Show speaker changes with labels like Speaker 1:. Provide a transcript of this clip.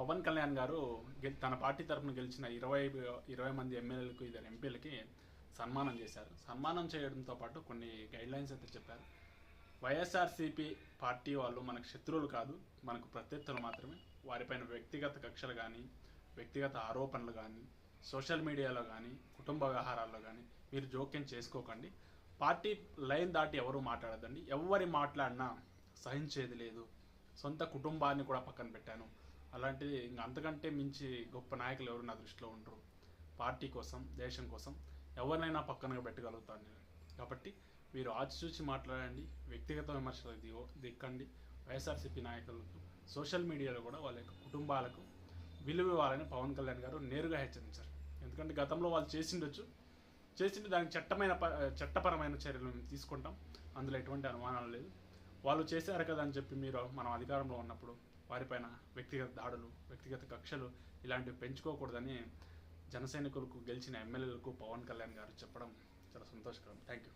Speaker 1: పవన్ కళ్యాణ్ గారు గె- తన పార్టీ తరపున గెలిచిన ఇరవై ఇరవై మంది ఎమ్మెల్యేలకు ఇద్దరు ఎంపీలకి సన్మానం చేశారు. సన్మానం చేయడంతో పాటు కొన్ని గైడ్లైన్స్ అయితే చెప్పారు. వైఎస్ఆర్సీపీ పార్టీ వాళ్ళు మనకు శత్రువులు కాదు మనకు ప్రత్యర్థులు మాత్రమే. వారిపైన వ్యక్తిగత కక్షలు కానీ వ్యక్తిగత ఆరోపణలు కానీ సోషల్ మీడియాలో కానీ కుటుంబ వ్యవహారాల్లో కానీ మీరు జోక్యం చేసుకోకండి. పార్టీ లైన్ దాటి ఎవరు మాట్లాడదండి ఎవరి మాట్లాడినా సహించేది లేదు. సొంత కుటుంబాన్ని కూడా పక్కన పెట్టాను. అలాంటిది ఇంకా అంతకంటే మించి గొప్ప నాయకులు ఎవరు నా దృష్టిలో ఉండరు. పార్టీ కోసం దేశం కోసం ఎవరినైనా పక్కన పెట్టగలుగుతాను నేను. కాబట్టి మీరు ఆచిచూచి మాట్లాడండి వ్యక్తిగత విమర్శలకు దిగో దిక్కండి. వైఎస్ఆర్సీపీ నాయకులకు సోషల్ మీడియాలో కూడా వాళ్ళ యొక్క కుటుంబాలకు విలువ ఇవ్వాలని పవన్ కళ్యాణ్ గారు నేరుగా హెచ్చరించారు. ఎందుకంటే గతంలో వాళ్ళు చేసిండొచ్చు. చేసింటే దానికి చట్టమైన ప- చట్టపరమైన చర్యలు మేము తీసుకుంటాం. అందులో ఎటువంటి అనుమానాలు లేదు వాళ్ళు చేశారు కదా అని చెప్పి మీరు మనం అధికారంలో ఉన్నప్పుడు వారిపైన వ్యక్తిగత దాడులు వ్యక్తిగత కక్షలు ఇలాంటివి పెంచుకోకూడదని జనసైనికులకు గెలిచిన ఎమ్మెల్యేలకు పవన్ కళ్యాణ్ గారు చెప్పడం చాలా సంతోషకరం. Thank you